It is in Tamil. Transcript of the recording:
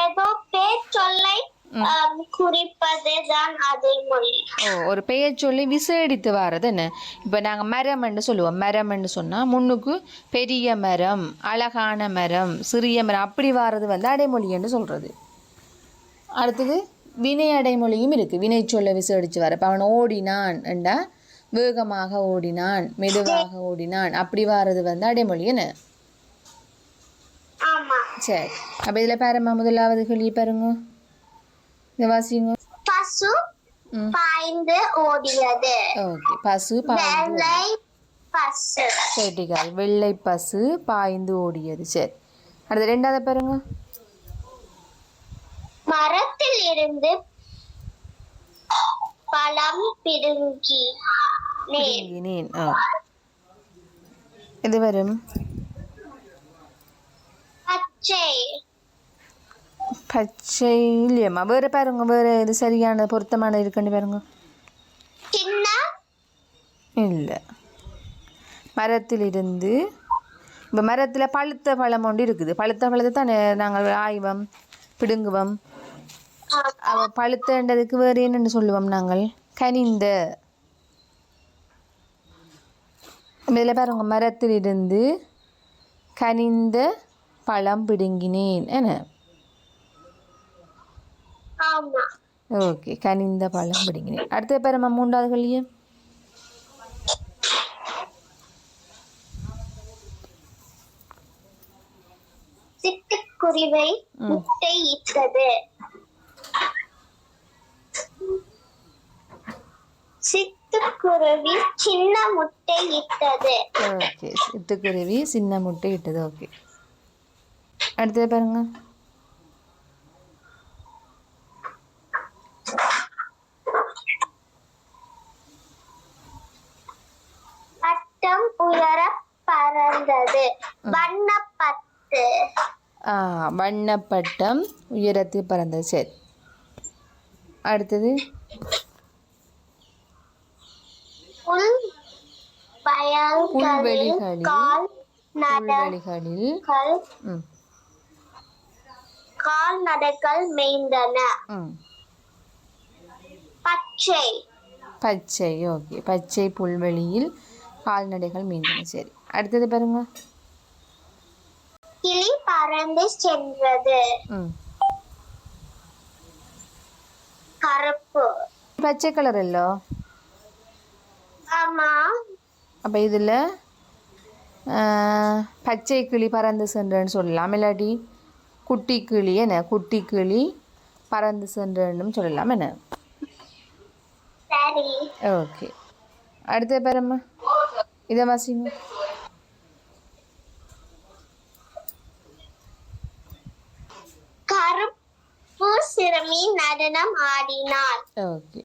ஏதோ பேர் சொல்லை ஆம், குறிப்பதுதான் அதே மொழி. ஓ ஒரு பெயர் சொல்லி விசேடித்து வாரது என்ன? இப்போ நாங்கள் மரம்னு சொல்லுவோம். மரம்னு சொன்னால் முன்னுக்கு பெரிய மரம் அழகான மரம் சிறிய மரம் அப்படி வாரது வந்து அடைமொழின்னு சொல்கிறது அடுத்தது வினை அடைமொழியும் இருக்குது வினை சொல்ல விசேடித்து வர இப்போ அவன் ஓடினான் என்றா வேகமாக ஓடினான் மெதுவாக ஓடினான் அப்படி வாரது வந்து அடைமொழி என்ன? சரி அப்போ இதில் பாரும்மா முதலாவது கேள்வி பாருங்க இந்த வாசிங்க பசு பாய்ந்து ஓடியது ஓகே பசு பாய்ந்து பசு கேட்டிக்கால் வெள்ளை பசு பாய்ந்து ஓடியது சரி அடுத்து ரெண்டாவது பாருங்க மரத்தில் இருந்து பழம் பிடுங்கினேன் இது வரும் பச்சை பச்சை இல்லையம்மா வேறு பாருங்க வேறு இது சரியான பொருத்தமான இருக்குன்னு பாருங்க சின்ன இல்லை மரத்திலிருந்து இப்போ மரத்தில் பழுத்த பழம் ஒன்று இருக்குது பழுத்த பழத்தை தானே நாங்கள் ஆய்வம் பிடுங்குவோம் அவ பழுத்தன்றதுக்கு வேறு என்னென்னு சொல்லுவோம் நாங்கள் கனிந்த இதில் பாருங்க மரத்திலிருந்து கனிந்த பழம் பிடுங்கினேன் என்ன? ஓகே கனிந்த பழம் பிடுங்கினேன். அடுத்த பாரும்மா மூன்றாவது கல்வியே சிட்டுக்குருவை முட்டை இட்டது சிட்டுக்குருவி சின்ன முட்டை இட்டது ஓகே சிட்டுக்குருவி சின்ன முட்டை இட்டது ஓகே. அடுத்தது பாருங்க. பட்டம் உயர பறந்தது வண்ணப்பட்டு. ஆ வண்ணப்பட்டம் உயரத்தில் பறந்தது. சரி. அடுத்தது. புல்வெளிகளில் புல்வெளிகளில் கால்நடைகள் மேய்ந்தன. பச்சை. பச்சை ஓகே. பச்சை புல்வெளியில் கால்நடைகள் மீந்தன சரி. அடுத்தது பாருங்க. கிளி பறந்து சென்றது. கருப்பு. பச்சை கலர் இல்லோ ஆமா. அப்போ இதில் பச்சை கிளி பறந்து சென்றன்னு சொல்லலாம் இல்லாட்டி? குட்டி கிளி என்ன? குட்டி கிளி பறந்து சென்றன்னு சொல்லலாம் என்ன? ஓகே. அடுத்த பேரம்மா இதை வாசிங்க. கருப்பு சிறுமி நடனம் ஆடினாள். ஓகே.